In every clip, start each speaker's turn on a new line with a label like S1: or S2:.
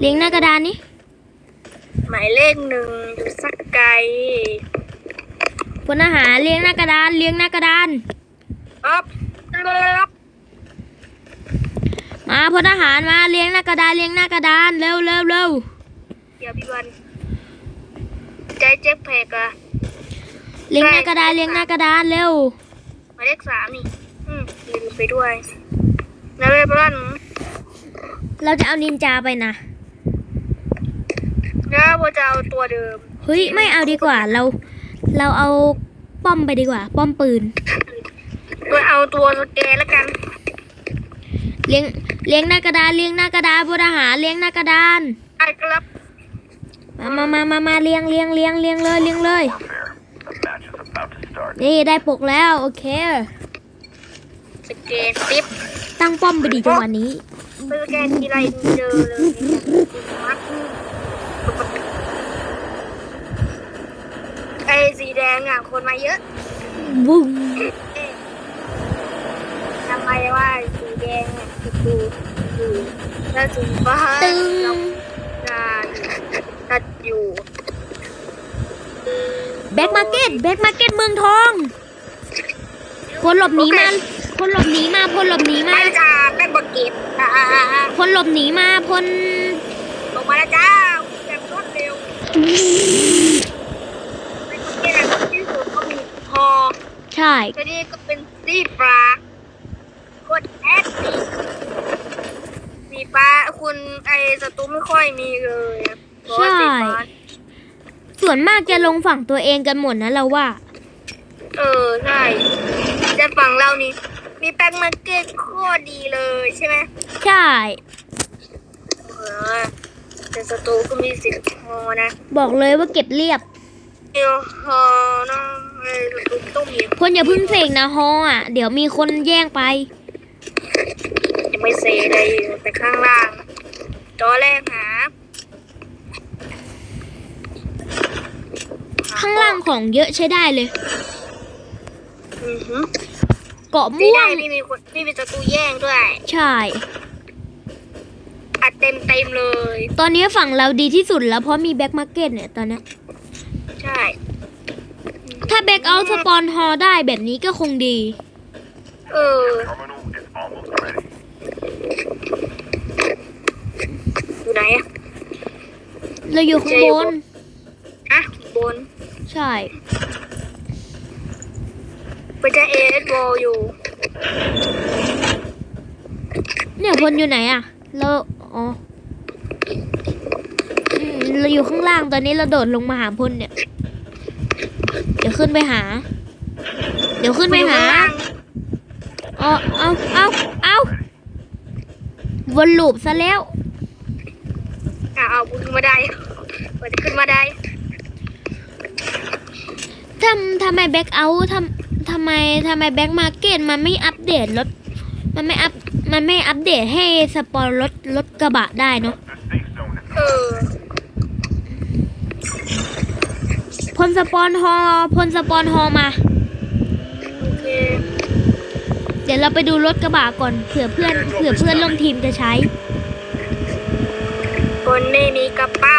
S1: เลี้ยงหน้ากระดานนี่
S2: หมายเลขหนึ่งอยู่สักไกล
S1: พลทหารเลี้ยงหน้ากระดานเลี้ยงหน้ากระดาน
S2: อ๊อบรับ
S1: มาพลทหารมาเลี้ยงหน้ากระดานเลี้ยงหน้ากระดานเร็วเร็วเร็ว
S2: เดี๋ยวพี่บอลใจเจ็คแพกอะ
S1: เลี้ยงหน้ากระดานเลี้ยงหน้ากระดานเร็ว
S2: หมายเลขสามนี่อืมลืมไปด้วยแล้วเรียบร้อย
S1: เราจะเอานินจาไปนะ
S2: แล้วว่าจะเอาตัวเดิม
S1: เฮ้ยไม่เอาดีกว่าเรา เราเอาป้อมไปดีกว่า ป้อมปืน
S2: ก็เอาตัวสแกนแล้วกัน
S1: เลี้ยงเลี้ยงหน้ากระดานเลี้ยงหน้ากระดานพลทหารเลี้ยงหน้ากระดาน
S2: ไอ้ครับ
S1: มามามามามาเลี้ยงเลี้ยงเลี้ยงเลี้ยงเลยเลี้ยงเลยนี่ได้ปกแล้วโอเค
S2: สแกนติ๊บ
S1: ตั้งป้อมไปดีจังหวะนี้
S2: สแกนทีไรเจอเลย สีแดงอะ คนมาเยอะ
S1: วุ้ง
S2: เอ๊ะทำไมว่าสีแดงอะคืออยู่แล้วสีฟ้า
S1: ตึง
S2: การตัดอยู่
S1: แบ็กมาร์เก็ตแบ็กมาร์เก็ตเมืองทองคนหลบหนีมาคนหลบหนีมาคนหลบหนี
S2: ไป
S1: มา
S2: แล้วจ้าแม่งบเก็บอ่า
S1: คนหลบหนีมาพล
S2: ลงมาแล้วจ้าแบบรวดเร็วไม่ต้องแก้ที่สุดก็มีพอ
S1: ใช่
S2: ตัวนี้ก็เป็นสีฟ้ากดแอดสีสีฟ้าคุณไอศัตรูไม่ค่อยมีเลยอะเพราะว่าสีฟ้า
S1: ส่วนมากจะลงฝั่งตัวเองกันหมดนะเราว่า
S2: เออใช่แต่ฝั่งเรานี่ มีแป้งมาร์เก็ตโคตรดีเลยใช่ไหม
S1: ใช่
S2: เออแต่ศัตรูก็มีสิทธิ์พอนะ
S1: บอกเลยว่าเก็บเรียบ
S2: เดี๋ยวพอนะ เออศัตรูต้อง
S1: คนอย่าเพึ่งเสกนะฮออะ เดี๋ยวมีคนแย่งไป
S2: ไม่เซเลยอยู่แต่ข้างล่างจอแรกหา
S1: ข้างล่างของเยอะใช้ได้เลย
S2: อือหือ
S1: เกาะ
S2: ไม่
S1: ม่ว
S2: ได้
S1: ง
S2: ไม่มีคนไม่มีศัตรูแย่งด้วย
S1: ใช่
S2: อัดเต็มเต็มๆเลย
S1: ตอนนี้ฝั่งเราดีที่สุดแล้วเพราะมีแบ็กมาร์เก็ตเนี่ยตอนเนี้ย
S2: ใช่
S1: ถ้าแบ็กเอาสปอนฮอได้แบบนี้ก็คงดี
S2: เออ
S3: Terminal is almost ready.
S2: อยู่ไหนอะ
S1: เราอยู่ข้างบน
S2: อะบน
S1: ใช่
S2: ไปจะเอสโบอยู่
S1: เนี่ยพลอยู่ไหนอะเราอ๋ออืมเราอยู่ข้างล่างตอนนี้เราโดดลงมาหาพลเนี่ยเดี๋ ยวขึ้นไปหา เดี๋ยวขึ้นไปหาอ๋อเอาเอาเอาวนลูปซะแล้ว
S2: อะเอาขึ้นมาได้เปิดขึ้นมาได้
S1: ทำทำไมแบ็กเอาทำทำไมทำไมแบ็กมาร์เก็ตมันไม่อัปเดตรถ มันไม่อัพมันไม่อัปเดตให้สปอนรถรถกระบะได้เนาะ
S3: The safe zone is
S2: เออ
S1: พ ลสปอนฮอพลสปอนฮอมา
S2: โอเค
S1: เดี๋ยวเราไปดูรถกระบะก่อนเผื่อเพื่อนเผื่อเพื่อนร่วมทีมจะใช้
S2: คนไม่มีกระเป๋า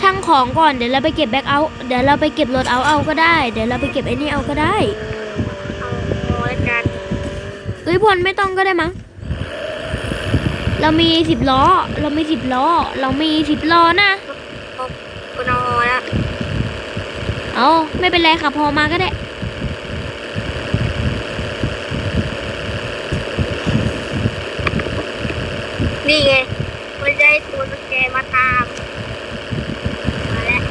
S1: ช่างของก่อนเดี๋ยวเราไปเก็บแบ็กเอาเดี๋ยวเราไปเก็บรถเอาเอาก็ได้ เดี๋ยวเราไปเก็บไอ้นี่เอาก็ได้
S2: เอาแล้วกัน
S1: เอ้ยพลไม่ต้องก็ได้มั้ง เรามีสิบล้อ เรามีสิบล้อ เรามีสิบล้อนะ
S2: เอาคนเอาแล้ว
S1: เอาไม่เป็นไรขับพอมาก็ได้
S2: นี่ไงมันจะให้ตัวสแกนมาตาม มาแล้ว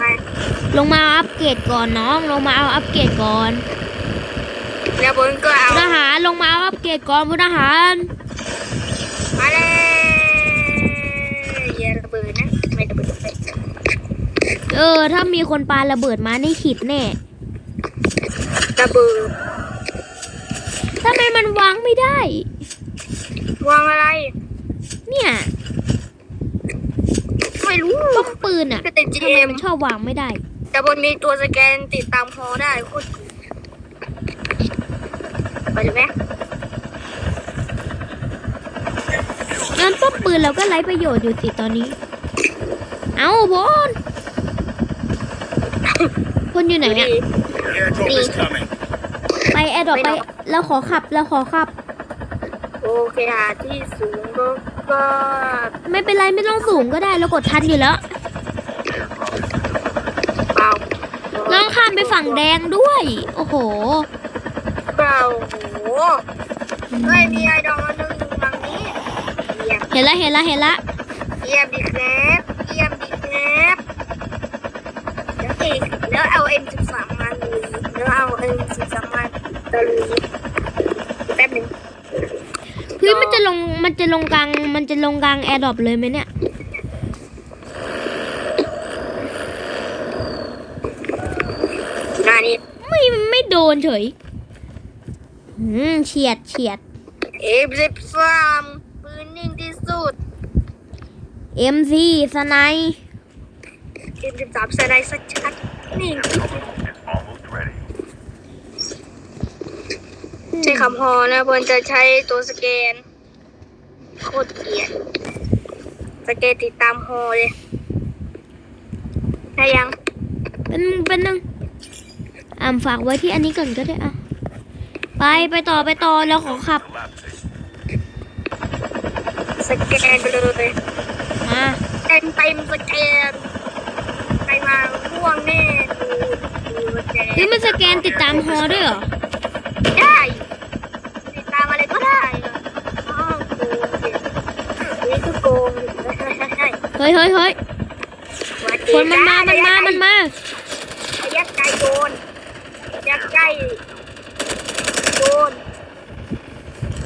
S2: มา
S1: ลงมาอัปเกรดก่อนน้อง ลงมาเอาอัปเกรดก่อน
S2: แล้วบนก็เอา
S1: พลทหารลงมาเอาอัปเกรดก่อนพลทหาร
S2: มาเลยอย่าระเบิดนะ ไม่ระเบิดไป
S1: เออ ถ้ามีคนปาระเบิดมานี่ขิดแน่
S2: ระเบิด
S1: ทำไมมันวางไม่ได้
S2: วางอะไร
S1: เนี่ย
S2: ไม่รู้
S1: ป้อมปืนอะ
S2: ก็แต่
S1: ทำไม
S2: GM
S1: มันชอบวางไม่ได้
S2: แต่บนมีตัวสแกนติดตามพอได้โคตร ไปเลยไหมงาน
S1: ป้อมปืนเราก็ไร้ประโยชน์อยู่สิตอนนี้ เอาพลพนอยู่ไหนเนี่ย
S4: ตี
S1: ไปแอร์ดรอปไป เราขอขับ เราขอขับ
S2: โอเคค่ะที่สูงก็ก็
S1: ไม่เป็นไรไม่ต้องสูงก็ได้เรากดทันอยู่แล้ว
S2: เบา
S1: ลองข้ามไปฝั่งแดงด้วย โอ้โห
S2: เปล่าโอ้โหเฮ้ยมีไอดอลมาหนึ่งหลังนี้เยี่ยม
S1: เห็นละเห็นละเห็นละ
S2: เยี่ยมดีครับเยี่ยมดีครับแล้วเอกแล้วเอา M13 มาลุยแล้วเอา M13 มาตะลุยแป๊บหนึง
S1: เฮ้ยมันจะลงมันจะลงกลางมันจะลงกลางแอร์ดรอปเลยไหมเนี่ย
S2: หน้านี้
S1: ไม่ไม่โดนเฉย อืมเฉียดเฉียด
S2: M13 ปืนนิ่งที่สุด
S1: MC สไนป์
S2: M13 สไนด์สักชัดนิ่ง
S3: Terminal is almost ready.
S2: ใช้คำฮอนะบนจะใช้ตัวสแกน โคตรเกลียดสแกนติดตามฮอเลยได้ยัง
S1: เป็นเป็นนึงอ่าฝากไว้ที่อันนี้ก่อนก็ได้อะ ไปไปต่อไปต่อแล้วขอขับ
S3: Collapsing.
S2: สแกนไปเลย
S1: มา
S2: เต็มเต็มสแกนไปมาพ่วงแน่ดูดูสแกน
S1: เฮ้ยมันสแกนติดตามฮอด้วยเหรอ
S2: ได้ ติดตามอะไรก็ได้อะอ้าวโกงดินี่คือโกงเฮ้ยเฮ้ยเฮ้ย
S1: เฮ้ยเฮ้ยเฮ้ยคนมันมา มันมา มันมา
S2: ระยะไกลโดนระยะใกล้โดน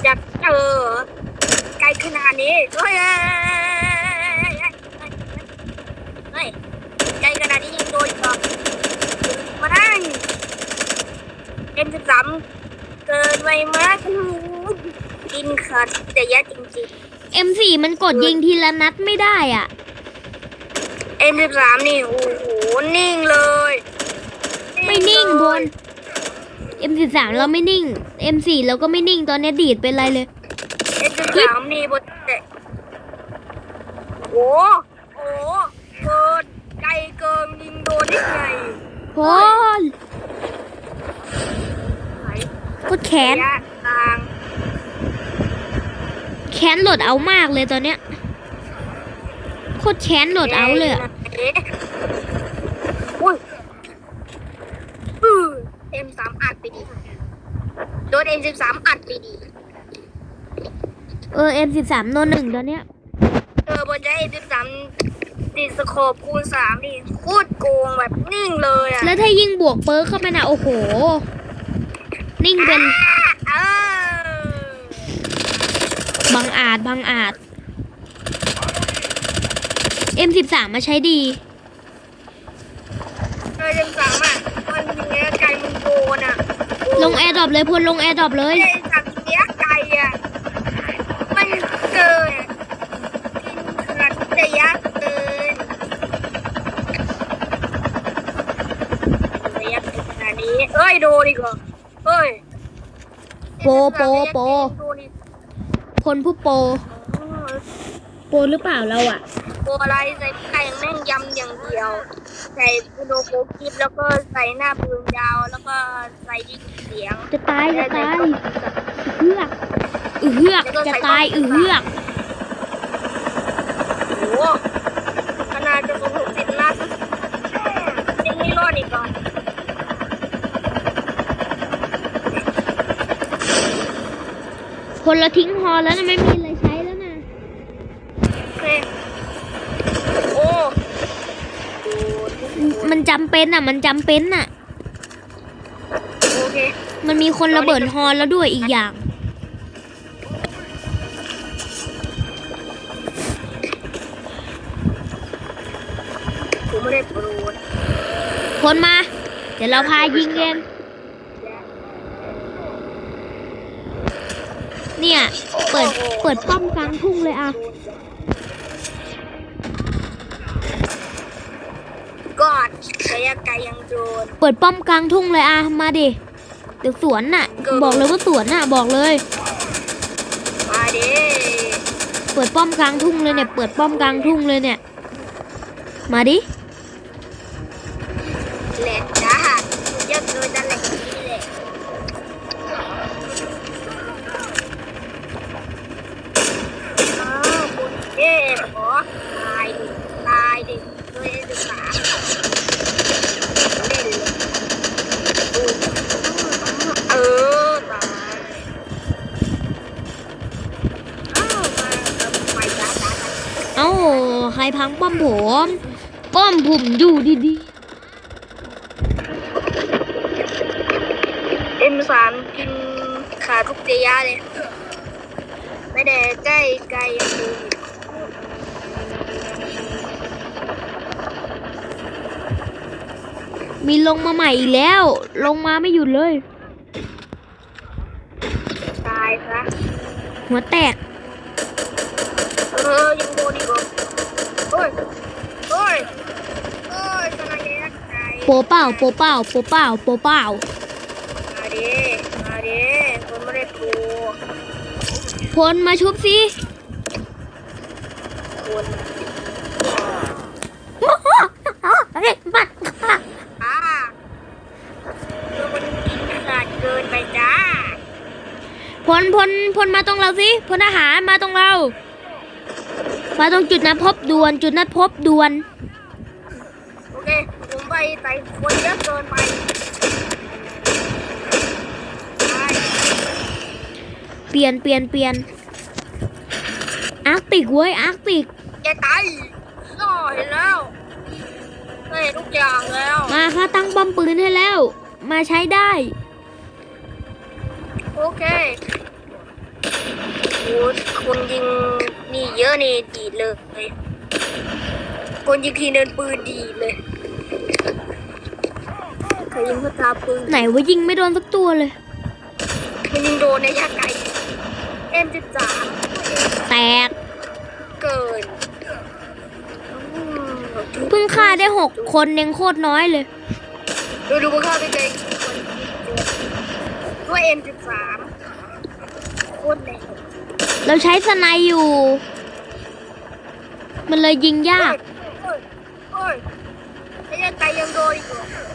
S2: อยากเจอไกลขนาดนี้เฮ้ยเฮ้ยเฮ้ยไกลขนาดนี้ยังโดนอีกเหรอมาได้เอ็มสิบสามเกินไปมาก กินขาดระยะจริง
S1: M4 มันกดยิงทีละนัดไม่ได้อะ
S2: ๆเอ็มสิบสามนี่โอ้โหนิ่งเลย
S1: ไม่นิ่งบน M13 เราไม่นิ่ง M4 เราก็ไม่นิ่งตอนนี้ดีดเป็นไรเลย
S2: เอ็มสิบสามนี่บนเตะโอ้โหเกินไกลเกินยิงโดนได้ไง
S1: พล
S2: ไหน
S1: กดแค้น
S2: ระยะทาง
S1: แค้นโหลดเอามากเลยตอนเนี้ยโคตรแค้นโหลดเอาเลยอะ
S2: อุ้ยเอ็มสามอัดไปดีโดนเอ็มสิบสามอัดไปดี
S1: เออ M13 โนหนึ่งตอนเนี้ย
S2: เออบนใจเอ็มสิบสามติดสโคปคูณสามนี่โคตรโกงแบบนิ่งเลยอะ
S1: แล้วถ้ายิงบวกเปิร์กเข้าไปนะโอ้โห นิ่งเป็น
S2: เออ
S1: บังอาจบังอาจ M13 มาใช้ดี
S2: เออเอ็มสามอะมันยิงเนี้ยไกลมันโดนอะ
S1: ลงแอร์ดรอปเลยพลลงแอร์ดรอปเลย
S2: เอ็มสามยิงเนี้ยไกลอะมันเกินกินขนาดระยะเกินระยะขนาดนี้เอ้ยโดนอีกเหรอเอ้ย
S1: โปโปโป
S2: โดนอีก
S1: พลผู้โปรโปรหรือเปล่าเราอะ
S2: โปอะไรใส่ไข่แม่งยำอย่างเดียว ใส่โดโกกิฟแล้วก็ใส่หน้าปืนยาวแล้วก็ใส่ยิงเสียง
S1: จะตายจะตายเฮือกอือเฮือกจะตายอือเฮือก
S2: โอ้โหขนาดจะสูงหกสิบนัดยังไม่รอดอีกเหรอ
S1: พลเราทิ้งฮอแล้วนะไม่มีอะไรใช้แล้วนะ
S2: โอเคโอ้โห
S1: มันจำเป็นอะมันจำเป็นอะ
S2: โอเค
S1: มันมีคนระเบิดฮอแล้วด้วยอีกอย่าง
S2: ผมไม่ได้โปรด
S1: พลมา เดี๋ยวเราพายิงเอง เนี่ย เปิด เปิดป้อมกลางทุ่งเลยอะ
S2: กอดระยะไกลยังโดน
S1: เปิดป้อมกลางทุ่งเลยอะมาดิ เดี๋ยวสวนน่ะบอกเลยว่าสวนน่ะ บอกเลย
S2: มาดิ
S1: เปิดป้อมกลางทุ่งเลยเนี่ย เปิดป้อมกลางทุ่งเลยเนี่ย มาดิ
S2: แหลกจ้าเยอะเกินจะแหลกนี่แหละอ้าวคุณเอ๊ะขอตายดิตายดิด้วยเอ็นสิบสามเล่นเลยอู้เออตายอ้าวมาไปจ้าจ้าจ้า
S1: เอ้า ใครพังป้อมผม ป้อม ผมอยู่ดี
S2: เอ็มสามกินขาทุกเดียเลย ไม่ได้ใกล้ไกลยังดูอีก
S1: ๆมีลงมาใหม่อีกแล้ว ลงมาไม่หยุดเลย
S2: ตายซะ
S1: หัวแตก
S2: เออยังโดนอีกเหรอโอ้ยโอ้ยโอ้ยกำลังแยกไกล
S1: โปเป้าโปเป้าโปเป้าโปเป้า
S2: มาดิมาดิคนไม่ได้ปู
S1: พลมาชุบสิ
S2: คน
S1: เฮ้ยมา
S2: อ่าเออมันกินขาดเกินไปจ้า
S1: พลพลพลมาตรงเราสิพลทหารมาตรงเรา มาตรงจุดนัดพบด่วน จุดนัดพบด่วน
S2: โอเคผมไป ใส่คนเยอะเกินไปไป
S1: เปลี่ยนเปลี่ยนเปลี่ยนอาร์กติกเว้ยอาร์กติก
S2: แกตายก็เห็นแล้วก็เห็นทุกอย่างแล้ว
S1: มาค่ะตั้งป้อมปืนให้แล้ว มาใช้ได้
S2: โอเคโอ้คนยิงนี่เยอะนี่ดีดเลยคนยิงทีเดินปืนดีดเลยใครยิงพตาปืน
S1: ไหนว่ายิงไม่โดนสักตัวเลย
S2: มันยิงโดนในยาไก่เอ็มสิบสาม
S1: แตก
S2: เกินอืม
S1: เพิ่งฆ่าได้หกคนเองโคตรน้อยเลย
S2: ดูดูมันเข้าไปไกลคนด้วยเอ็มสิบสามโคตรแรง
S1: เราใช้สไนอยู่ มันเลยยิงยาก
S2: โอ้ยโอ้ยไอ้ยาไก่ยังโดนอีกเหรอโอ้ย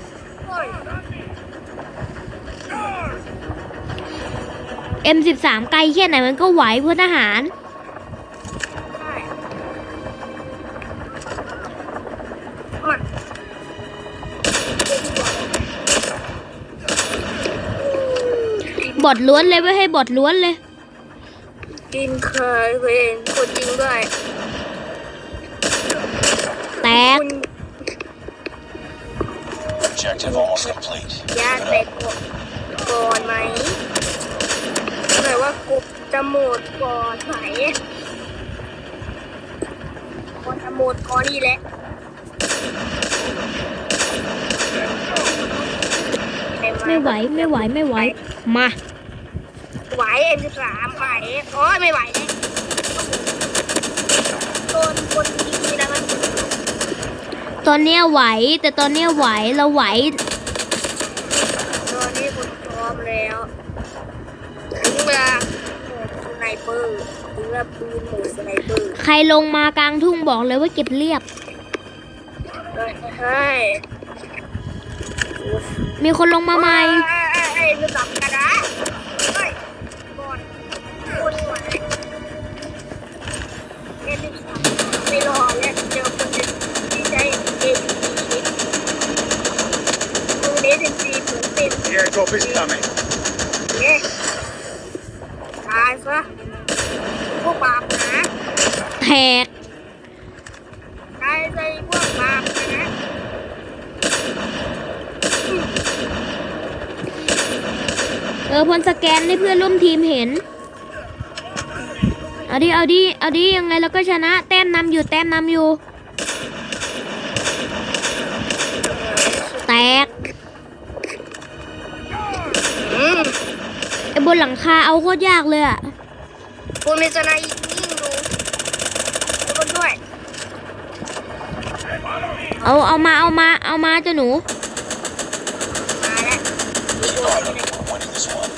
S1: M13 ไกลแค่ไหนมันก็ไหวเพื่อทหาร บอดล้วนเลยไว้ให้บอดล้วนเลย
S2: กินเคยเป็นคนจริงด้วย
S4: Objective almost complete.
S2: ยาแตกก่อนไหมแต่ว่ากบจะหมดก่อนไหมกบจะหมดก่อนนี่แหละ
S1: ไม่ไหวไม่ไหวไม่ไหวมา
S2: ไหวเอ็มสิบสามไหวโอ้ยไม่ไหวเลยโดนคนยิงนี่นะมัน
S1: ตอนเนี้ยไหว แต่ตอนเนี้ยไหวเราไหว
S2: ตอนนี้คุณพร้อมแล้วถึงเวลาโหมดสไนเปอร์ถึงเวลาปืนโหมดสไนเปอร์
S1: ใครลงมากลางทุ่งบอกเลยว่าเก็บเรียบ
S2: เฮ้ยเฮ้ย
S1: มีคนลงมาใหม่
S2: เอ้ยเอ้ยเอ้ยมือจับกันนะเฮ้ยบอลคนไหวเอ็นสิบสามไม่รอแล้วเจอคนหนึ่งที่ใช้เอ็นซีมือเอ็นซีเหมือนเป็น
S4: The airdrop is coming.
S2: เอ๊ะตายซะพวกบาปนะ
S1: แตก
S2: ตายใจพวกบาปนะ
S1: เออพลสแกนให้เพื่อนร่วมทีมเห็น เอาดิ เอาดิ เอาดิ ยังไงเราก็ชนะ แต้มนำอยู่ แต้มนำอยู่ แตก ไอ้บนหลังคาเอาโคตรยากเลยอะ
S2: คุณมีสนายยิงดูทุกคนด้วย
S1: เอาเอามาเอามาเอามาเจ้าหนู
S2: มาแล้วมีตัวอยู่ใน
S4: We're winning this one.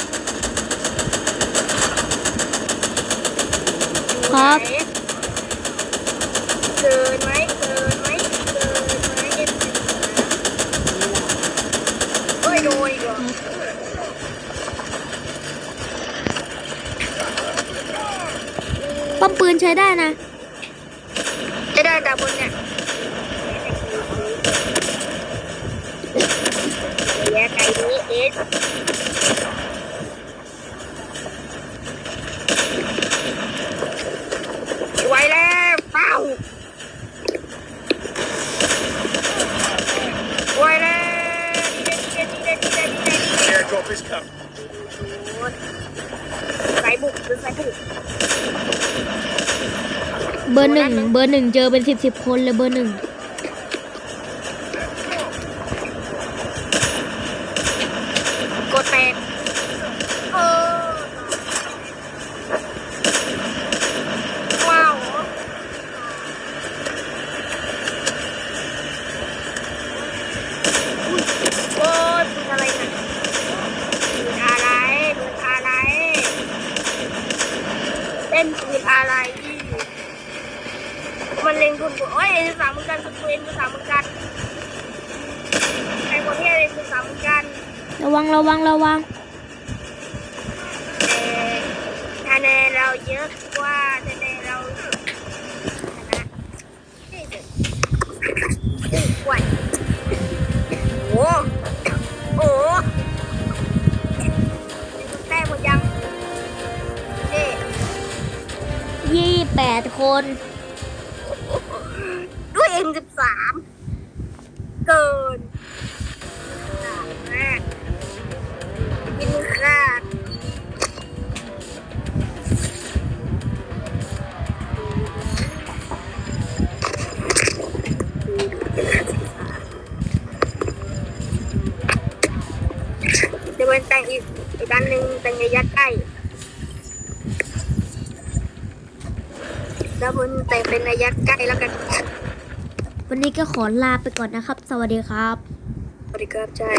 S1: ครับ
S2: ไหน
S1: ป้อมปืนใช้ได้นะ
S2: จะได้แต่บนเนี่ยแยไก่นี้เอสไว้แล้วเป้าไว้แล้วดีเด็ดดีเด็ดดีเด็ดดีเด็ดดีเด็ด
S4: Airdrop is coming.
S2: สายบุกหรือสายบุก
S1: เบอร์หนึ่งเบอร์หนึ่งเจอเป็นสิบสิบคนเลยเบอร์หนึ่ง
S2: กดแตกเออว้าวอุ๊ยโอ้ยปืนอะไรเนี่ยปืนอะไรปืนอะไรเล่นปืนอะไร มันเล็งทุน กูโอ้ยเอ็นสามเหมือนกันสกูเอ็นสามเหมือนกันใครคนที่เอ็นสามเหมือนกัน
S1: ระวังระวังระวัง
S2: แต่คะแนนเราเยอะกว่าคะแนนเราชนะนี่เด็กกว่าโอ้โหแต้มหมดยังนี่
S1: ยี่แปดคน
S2: ด้วย เอ็มสิบสามเกินมากกินขาดเดี๋ยวมันแต่งอีกอีกด้านหนึ่งแต่งระยะใกล้แล้วมันแต่งเป็นระยะใกล้แล้วกัน
S1: วันนี้ก็ขอลาไปก่อนนะครับ สวัสดีครับ
S2: สวัสดีครับใช่